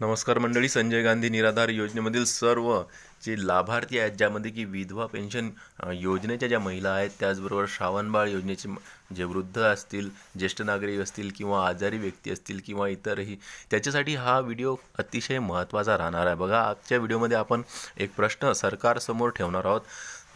नमस्कार मंडळी संजय गांधी निराधार योजनेमधील सर्व जे लाभार्थी आहेत ज्यामध्ये की विधवा पेन्शन योजनेच्या ज्या महिला आहेत त्याचबरोबर श्रावणबाळ योजनेचे जे वृद्ध असतील ज्येष्ठ नागरिक असतील किंवा आजारी व्यक्ती असतील किंवा इतरही त्याच्यासाठी हा व्हिडिओ अतिशय महत्त्वाचा राहणार आहे. बघा आजच्या व्हिडिओमध्ये आपण एक प्रश्न सरकारसमोर ठेवणार आहोत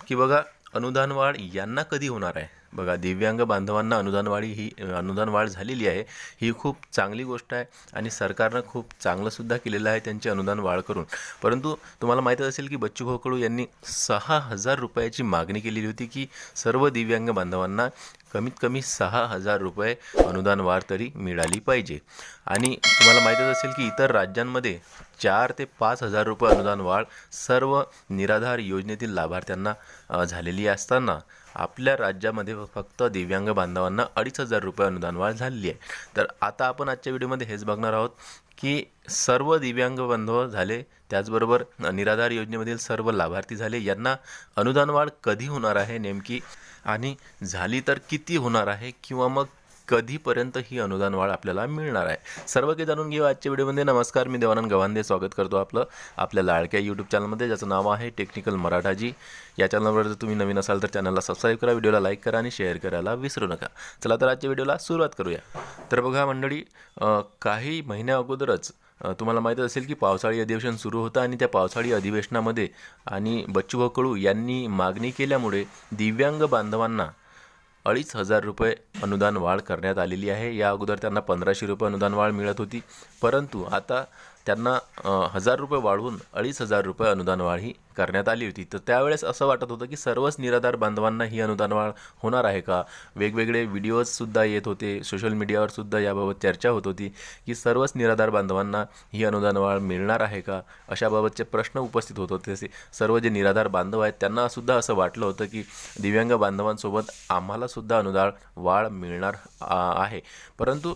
की बघा अनुदान वाढ यांना कधी होणार आहे? बघा दिव्यांग बांधवांना अनुदानवाढी ही अनुदान वाढ झालेली आहे. ही खूप चांगली गोष्ट आहे आणि सरकारनं खूप चांगलंसुद्धा केलेलं आहे त्यांची अनुदान वाढ करून. परंतु तुम्हाला माहीतच असेल की बच्चू कडू यांनी सहा हजार रुपयाची मागणी केलेली होती की सर्व दिव्यांग बांधवांना कमीत कमी सहा हजार रुपये अनुदान वाढ तरी मिळाली पाहिजे. आणि तुम्हाला माहीतच असेल की इतर राज्यांमध्ये चार ते पाच हजार रुपये अनुदान वाढ सर्व निराधार योजनेतील लाभार्थ्यांना झालेली असताना आपल्या राज्यामध्ये फक्त दिव्यांग बांधवांना अडीच हजार रुपये अनुदान वाढ झालेली आहे. तर आता आपण आजच्या व्हिडिओमध्ये हेच बघणार आहोत की सर्व दिव्यांग बांधव झाले त्याचबरोबर निराधार योजनेमधील सर्व लाभार्थी झाले. यांना अनुदान वाढ कधी होणार आहे नेमकी आणि झाली तर किती होणार आहे किंवा मग कधीपर्यंत ही अनुदान वाढ आपल्याला मिळणार आहे? सर्व काही जाणून घेऊ आजच्या व्हिडिओमध्ये. नमस्कार मी देवानंद गव्हांदे स्वागत करतो आपलं आपल्या लाडक्या यूट्यूब चॅनलमध्ये ज्याचं नाव आहे टेक्निकल मराठाजी या चॅनलवर जर तुम्ही नवीन असाल तर चॅनलला सबस्क्राईब करा व्हिडिओला लाईक करा आणि शेअर करायला विसरू नका. चला तर आजच्या व्हिडिओला सुरुवात करूया. तर बघा मंडळी काही महिन्या अगोदरच तुम्हाला माहीत असेल की पावसाळी अधिवेशन सुरू होतं आणि त्या पावसाळी अधिवेशनामध्ये आणि बच्चूभाऊ कडू यांनी मागणी केल्यामुळे दिव्यांग बांधवांना अडीच हजार रुपये अनुदान वाढ करण्यात आलेली आहे. या अगोदर त्यांना पंधराशे रुपये अनुदान वाढ मिळत होती. परंतु आता त्यांना हजार रुपये वाढवून अडीच हजार रुपये अनुदान वाढ ही करण्यात आली होती. तर त्यावेळेस असं वाटत होतं की सर्वच निराधार बांधवांना ही अनुदान वाढ होणार आहे का? वेगवेगळे व्हिडिओजसुद्धा येत होते. सोशल मीडियावरसुद्धा याबाबत चर्चा होत होती की सर्वच निराधार बांधवांना ही अनुदान वाढ मिळणार आहे का? अशाबाबतचे प्रश्न उपस्थित होत होते. तसे सर्व जे निराधार बांधव आहेत त्यांना सुद्धा असं वाटलं होतं की दिव्यांग बांधवांसोबत आम्हालासुद्धा अनुदान वाढ मिळणार आहे. परंतु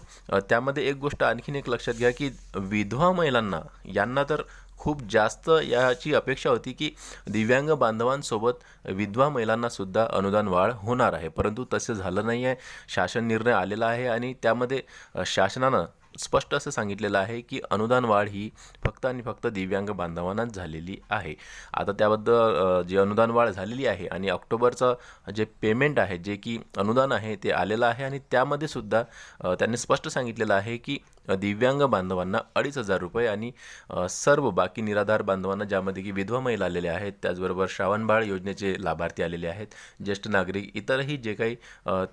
त्यामध्ये एक गोष्ट आणखीन एक लक्षात घ्या की विधवा महिला महिलांना यांना तर खूप जास्त याची अपेक्षा होती की दिव्यांग बांधवांसोबत विधवा महिलांनासुद्धा अनुदान वाढ होणार आहे. परंतु तसे झालं नाही आहे शासन निर्णय आलेला आहे आणि त्यामध्ये शासनानं स्पष्ट असं सांगितलेलं आहे की अनुदान वाढ ही फक्त आणि फक्त दिव्यांग बांधवांनाच झालेली आहे. आता त्याबद्दल जे अनुदान वाढ झालेली आहे आणि ऑक्टोबरचं जे पेमेंट आहे जे की अनुदान आहे ते आलेलं आहे आणि त्यामध्ये सुद्धा त्यांनी स्पष्ट सांगितलेलं आहे की दिव्यांग बांधवांना अडीच हजार रुपये आणि सर्व बाकी निराधार बांधवांना ज्यामध्ये की विधवा महिला आलेल्या आहेत त्याचबरोबर श्रावणबाळ योजनेचे लाभार्थी आलेले आहेत ज्येष्ठ नागरिक इतरही जे काही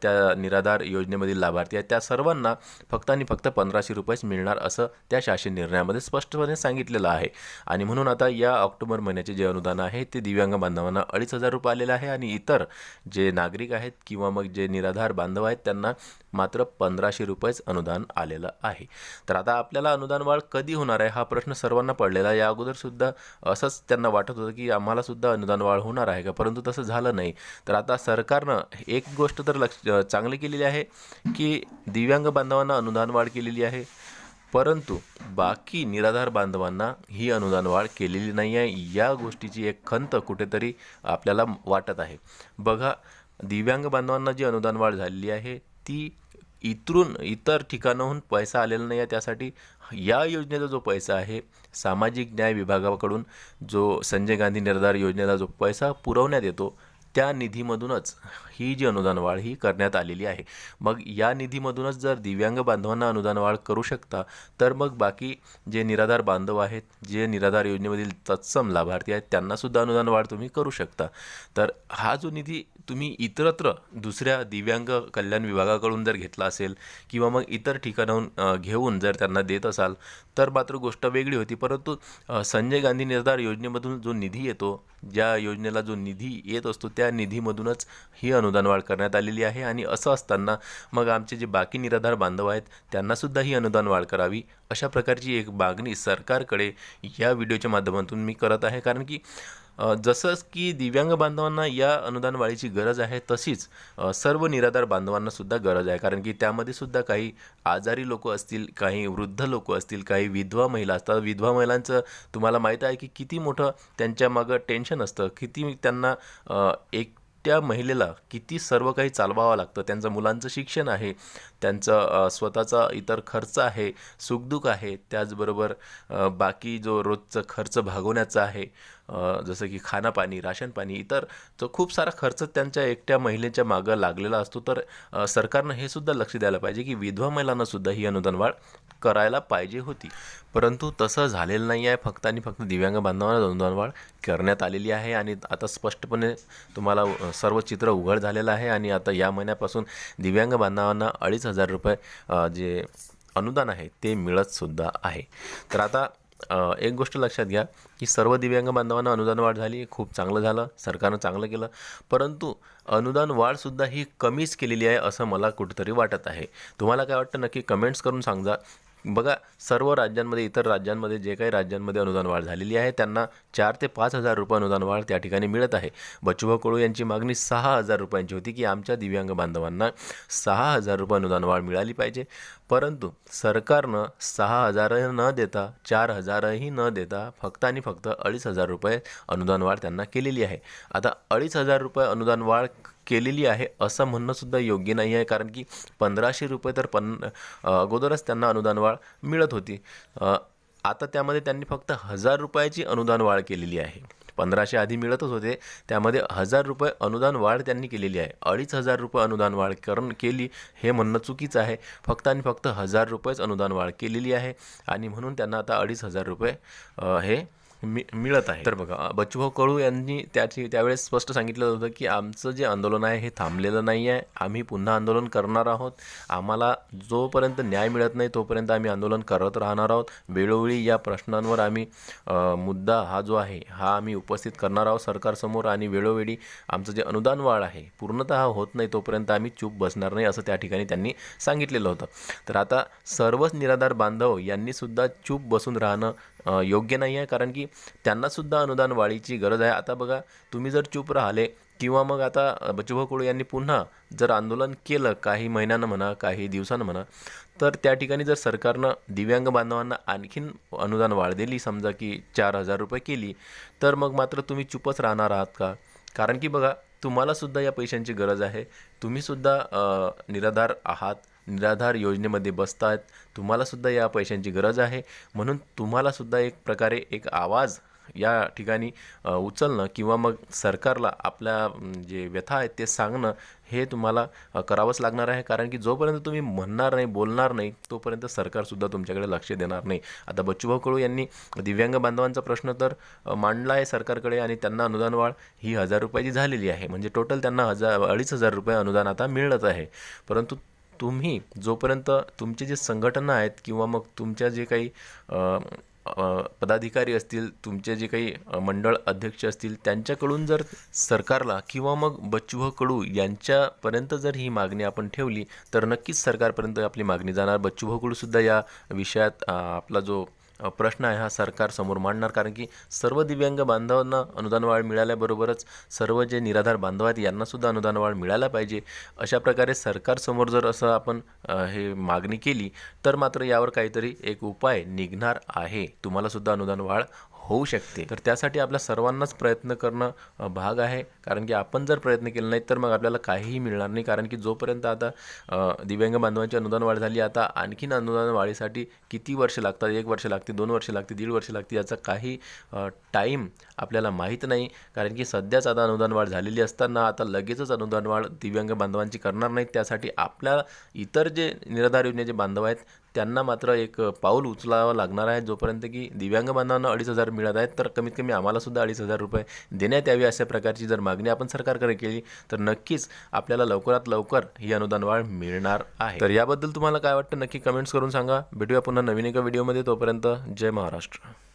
त्या निराधार योजनेमधील लाभार्थी आहेत त्या सर्वांना फक्त आणि फक्त पंधराशे रुपयेच मिळणार असं त्या शासन निर्णयामध्ये स्पष्टपणे सांगितलेलं आहे. आणि म्हणून आता या ऑक्टोबर महिन्याचे जे अनुदान आहे ते दिव्यांग बांधवांना अडीच हजार रुपये आलेलं आहे आणि इतर जे नागरिक आहेत किंवा मग जे निराधार बांधव आहेत त्यांना मात्र पंधराशे रुपयेच अनुदान आलेलं आहे. तर आता आपल्याला अनुदान वाढ कधी होणार आहे हा प्रश्न सर्वांना पडलेला आहे. या अगोदर सुद्धा असंच त्यांना वाटत होतं की आम्हाला सुद्धा अनुदान वाढ होणार आहे का? परंतु तसं झालं नाही. तर आता सरकारनं एक गोष्ट तर लक्ष चांगली केलेली आहे की दिव्यांग बांधवांना अनुदान वाढ केलेली आहे. परंतु बाकी निराधार बांधवांना ही अनुदान वाढ केलेली नाही आहे. या गोष्टीची एक खंत कुठेतरी आपल्याला वाटत आहे. बघा दिव्यांग बांधवांना जी अनुदान वाढ झालेली आहे ती इतरून इतर ठिकाणाहून पैसा आलेला नाही आहे त्यासाठी या योजनेचा जो पैसा आहे सामाजिक न्याय विभागाकडून जो संजय गांधी निराधार योजनेला जो पैसा पुरवण्यात येतो त्या निधीमधूनच ही जी अनुदान वाढ ही करण्यात आलेली आहे. मग या निधीमधूनच जर दिव्यांग बांधवांना अनुदान वाढ करू शकता तर मग बाकी जे निराधार बांधव आहेत जे निराधार योजनेमधील तत्सम लाभार्थी आहेत त्यांनासुद्धा अनुदान वाढ तुम्ही करू शकता. तर हा जो निधी तुम्ही इतरत्र दुसऱ्या दिव्यांग कल्याण विभागाकडून जर घेतला असेल किंवा मग इतर ठिकाणाहून घेऊन जर त्यांना देत असाल तर मात्र गोष्ट वेगळी होती. परंतु संजय गांधी निर्धार योजनेमधून जो निधी येतो ज्या योजनेला जो निधी येत असतो त्या निधीमधूनच ही अनुदान वाढ करण्यात आलेली आहे. आणि असं असताना मग आमचे जे बाकी निराधार बांधव आहेत त्यांनासुद्धा ही अनुदान वाढ करावी अशा प्रकारची एक मागणी सरकारकडे या व्हिडिओच्या माध्यमातून मी करत आहे. कारण की जसंच जसं की दिव्यांग बांधवांना या अनुदान वाढीची गरज आहे तशीच सर्व निराधार बांधवांनासुद्धा गरज आहे. कारण की त्यामध्ये सुद्धा काही आजारी लोक असतील काही वृद्ध लोक असतील काही विधवा महिला असतात. विधवा महिलांचं तुम्हाला माहीत आहे की किती मोठं त्यांच्या मागं टेन्शन असतं. किती त्यांना एक एकट्या महिलेला किती सर्व काही चालवावं लागतं? त्यांचं मुलांचं शिक्षण आहे त्यांचं स्वतःचा इतर खर्च आहे सुखदुःख आहे त्याचबरोबर बाकी जो रोजचा खर्च भागवण्याचा आहे जसं की खानापाणी राशनपाणी इतर जो खूप सारा खर्च त्यांच्या एकट्या महिलेच्या मागं लागलेला असतो. तर सरकारनं हे सुद्धा लक्ष द्यायला पाहिजे की विधवा महिलांनासुद्धा ही अनुदान वाढ करायला पाहिजे होती. परंतु तसं झालेलं नाही आहे. फक्त आणि फक्त दिव्यांग बांधवांना अनुदान वाढ करण्यात आलेली आहे. आणि आता स्पष्टपणे तुम्हाला सर्व चित्र उघड झालेलं आहे. आणि आता या महिन्यापासून दिव्यांग बांधवांना अडीच हजार रुपये जे अनुदान आहे ते मिळतसुद्धा आहे. तर आता एक गोष्ट लक्षात घ्या की सर्व दिव्यांग बांधवांना अनुदान वाढ झाली. खूप चांगलं झालं. सरकारनं चांगलं केलं. परंतु अनुदान वाढसुद्धा ही कमीच केलेली आहे असं मला कुठंतरी वाटत आहे. तुम्हाला काय वाटतं? नक्की कमेंट्स करून सांगा बघा सर्व राज्यांमध्ये इतर राज्यांमध्ये जे काही राज्यांमध्ये अनुदान वाढ झालेली आहे त्यांना चार ते पाच हजार रुपये अनुदान वाढ त्या ठिकाणी मिळत आहे. बच्चूभाऊ कळू यांची मागणी सहा हजार रुपयांची होती की आमच्या दिव्यांग बांधवांना सहा हजार रुपये अनुदान वाढ मिळाली पाहिजे. परंतु सरकारनं सहा हजार न देता चार हजारही न देता फक्त आणि फक्त अडीच हजार रुपये अनुदान वाढ त्यांना केलेली आहे. आता अडीच हजार रुपये अनुदान वाढ केलेली आहे असं म्हणणंसुद्धा योग्य नाही आहे कारण की पंधराशे रुपये तर पन्न अगोदरच त्यांना अनुदान वाढ मिळत होती. आता त्यामध्ये त्यांनी फक्त हजार रुपयाची अनुदान वाढ केलेली आहे. पंधराशे आधी मिळतच होते त्यामध्ये हजार रुपये अनुदान वाढ त्यांनी केलेली आहे. अडीच हजार रुपये अनुदान वाढ करण केली हे म्हणणं चुकीचं आहे. फक्त आणि फक्त हजार रुपयेच अनुदान वाढ केलेली आहे आणि म्हणून त्यांना आता अडीच हजार रुपये हे मिळत आहे. तर बघा बच्चूभाऊ कडू यांनी त्याची त्यावेळेस स्पष्ट सांगितलं होतं की आमचं जे आंदोलन आहे हे थांबलेलं नाही आहे. आम्ही पुन्हा आंदोलन करणार आहोत. आम्हाला जोपर्यंत न्याय मिळत नाही तोपर्यंत आम्ही आंदोलन करत राहणार आहोत. वेळोवेळी या प्रश्नांवर आम्ही मुद्दा हा जो आहे हा आम्ही उपस्थित करणार आहोत सरकारसमोर आणि वेळोवेळी आमचं जे अनुदान वाढ आहे पूर्णतः होत नाही तोपर्यंत आम्ही चूप बसणार नाही असं त्या ठिकाणी त्यांनी सांगितलेलं होतं. तर आता सर्वच निराधार बांधव यांनी सुद्धा चूप बसून राहणं योग्य नाही आहे कारण की त्यांनासुद्धा अनुदान वाढीची गरज आहे. आता बघा तुम्ही जर चूप राहिले किंवा मग आता बचुभा कडू यांनी पुन्हा जर आंदोलन केलं काही महिन्यानं म्हणा काही दिवसानं म्हणा तर त्या ठिकाणी जर सरकारनं दिव्यांग बांधवांना आणखीन अनुदान वाढ दिली समजा की चार हजार रुपये केली तर मग मात्र तुम्ही चुपच राहणार आहात का? कारण की बघा तुम्हालासुद्धा या पैशांची गरज आहे. तुम्हीसुद्धा निराधार आहात. निराधार योजनेमध्ये बसतायत. तुम्हालासुद्धा या पैशांची गरज आहे. म्हणून तुम्हालासुद्धा एक प्रकारे एक आवाज या ठिकाणी उचलणं किंवा मग सरकारला आपल्या जे व्यथा आहेत ते सांगणं हे तुम्हाला करावंच लागणार आहे. कारण की जोपर्यंत तुम्ही म्हणणार नाही बोलणार नाही तोपर्यंत सरकारसुद्धा तुमच्याकडे लक्ष देणार नाही. आता बच्चूभाऊ कळू यांनी दिव्यांग बांधवांचा प्रश्न तर मांडला आहे सरकारकडे आणि त्यांना अनुदान वाढ ही हजार रुपयाची झालेली आहे. म्हणजे टोटल त्यांना हजार अडीच हजार रुपये अनुदान आता मिळत आहे. परंतु तुम्ही जोपर्यंत तुमचे जे संघटना आहेत किंवा मग तुमच्या जे काही पदाधिकारी असतील तुमचे जे काही मंडळ अध्यक्ष असतील त्यांच्याकडून जर सरकारला किंवा मग बच्चूभाऊ कडू यांच्यापर्यंत जर ही मागणी आपण ठेवली तर नक्कीच सरकारपर्यंत आपली मागणी जाणार. बच्चूभाऊ कडूसुद्धा या विषयात आपला जो प्रश्न आहे हा सरकारसमोर मांडणार. कारण की सर्व दिव्यांग बांधवांना अनुदान वाढ मिळाल्याबरोबरच सर्व जे निराधार बांधव आहेत यांनासुद्धा अनुदान वाढ मिळायला पाहिजे. अशा प्रकारे सरकारसमोर जर असं आपण हे मागणी केली तर मात्र यावर काहीतरी एक उपाय निघणार आहे. तुम्हालासुद्धा अनुदान वाढ होऊ शकते. तर त्यासाठी आपल्या सर्वांनाच प्रयत्न करणं भाग आहे. कारण की आपण जर प्रयत्न केले नाही तर मग आपल्याला काहीही मिळणार नाही. कारण की जोपर्यंत आता दिव्यांग बांधवांची अनुदान वाढ झाली आता आणखीन अनुदान वाढीसाठी किती वर्ष लागतात? एक वर्ष लागते दोन वर्ष लागते दीड वर्ष लागते याचा काही टाईम आपल्याला माहीत नाही. कारण की सध्याच आता अनुदान वाढ झालेली असताना आता लगेचच अनुदान वाढ दिव्यांग बांधवांची करणार नाहीत. त्यासाठी आपल्या इतर जे निराधार योजनेचे बांधव आहेत त्यांना मात्र एक पाऊल उचलावं लागणार आहे जोपर्यंत की दिव्यांग बांधवांना अडीच हजार मिळत आहेत तर कमीत कमी आम्हालासुद्धा अडीच हजार रुपये देण्यात यावी अशा प्रकारची जर मागणी आपण सरकारकडे केली तर नक्कीच आपल्याला लवकरात लवकर ही अनुदान वाढ मिळणार आहे. तर याबद्दल तुम्हाला काय वाटतं नक्की कमेंट्स करून सांगा. भेटूया पुन्हा नवीन एका व्हिडिओमध्ये. तोपर्यंत जय महाराष्ट्र.